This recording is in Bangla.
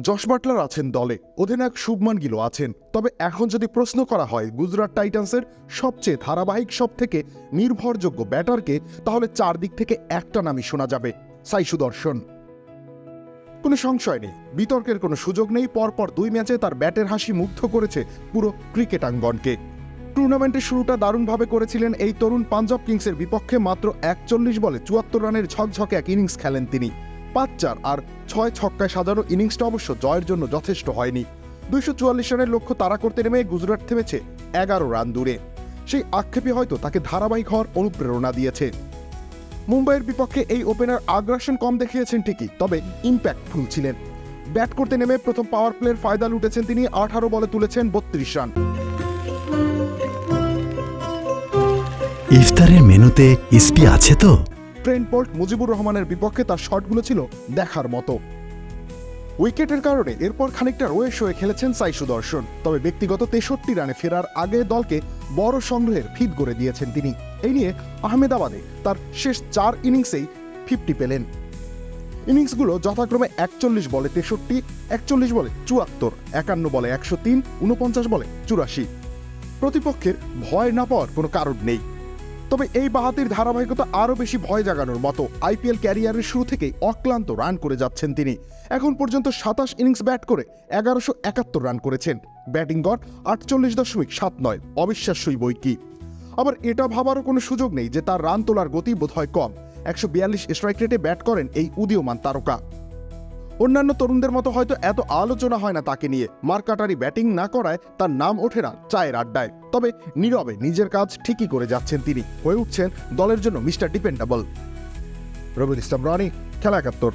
যশ বাটলার আছেন দলে, অধিনায়ক শুভমান গিলও আছেন। তবে এখন যদি প্রশ্ন করা হয় গুজরাট টাইটান্সের সবচেয়ে ধারাবাহিক সব থেকে নির্ভরযোগ্য ব্যাটারকে, তাহলে চারদিক থেকে একটা নামই শোনা যাবে, সাই সুদর্শন। কোনো সংশয় নেই, বিতর্কের কোনো সুযোগ নেই, পরপর দুই ম্যাচে তার ব্যাটের হাসি মুগ্ধ করেছে পুরো ক্রিকেটাঙ্গনকে। টুর্নামেন্টের শুরুটা দারুণভাবে করেছিলেন এই তরুণ পাঞ্জাব কিংসের বিপক্ষে মাত্র একচল্লিশ বলে চুয়াত্তর রানের ঝকঝকে এক ইনিংস খেলেন তিনি। পাঁচ চার আর ছয় ছক্কায় সাজানো ইনিংসটা অবশ্য জয়ের জন্য যথেষ্ট হয়নি। দুইশো চুয়াল্লিশ রানের লক্ষ্য তাড়া করতে নেমে গুজরাট থেমেছে এগারো রান দূরে। সেই আক্ষেপে হয়তো তাকে ধারাবাহিক হওয়ার অনুপ্রেরণা দিয়েছে। মুম্বাইয়ের বিপক্ষে এই ওপেনার আগ্রাসন কম দেখিয়েছেন ঠিকই, তবে ইম্প্যাক্টফুল ছিলেন। ব্যাট করতে নেমে প্রথম পাওয়ার প্লের ফায়দা লুটেছেন তিনি, আঠারো বলে তুলেছেন বত্রিশ রান। ইফতারের মেনুতে ইসপি আছে তো? ট্রেন্ট বোল্ট মুজিবুর রহমানের বিপক্ষে তার শটগুলো ছিল দেখার মতো। উইকেটের কারণে এরপর খানিকটা রয়ে শয়ে খেলেছেন সাই সুদর্শন। তবে ব্যক্তিগত তেষট্টি রানে ফেরার আগে দলকে বড় সংগ্রহের ফিট করে দিয়েছেন তিনি। এই নিয়ে আহমেদাবাদে তার শেষ চার ইনিংসেই ফিফটি পেলেন। ইনিংসগুলো যথাক্রমে একচল্লিশ বলে তেষট্টি, একচল্লিশ বলে চুয়াত্তর, একান্ন বলে একশো তিন উনপঞ্চাশ বলে চুরাশি। প্রতিপক্ষের ভয় না পাওয়ার কোনো কারণ নেই। তবে এই বাহাতির ধারাবাহিকতা আরও বেশি ভয় জাগানোর মতো আইপিএল ক্যারিয়ারের শুরু থেকেই অক্লান্ত রান করে যাচ্ছেন তিনি। এখন পর্যন্ত সাতাশ ইনিংস ব্যাট করে এগারোশো একাত্তর রান করেছেন। ব্যাটিং গড় আটচল্লিশ দশমিক সাত নয়, অবিশ্বাস্যই বই কি আবার এটা ভাবারও কোনো সুযোগ নেই যে তার রান তোলার গতি বোধহয় কম। একশো বিয়াল্লিশ স্ট্রাইক রেটে ব্যাট করেন এই উদীয়মান তারকা। অন্যান্য তরুণদের মতো হয়তো এত আলোচনা হয় না তাকে নিয়ে। মার্কাটারি ব্যাটিং না করায় তার নাম ওঠে না চায়ের আড্ডায়। তবে নীরবে নিজের কাজ ঠিকই করে যাচ্ছেন তিনি। হয়ে উঠছেন দলের জন্য মিস্টার ডিপেন্ডাবল। রবি ইসলাম রানি, খেলা একাত্তর।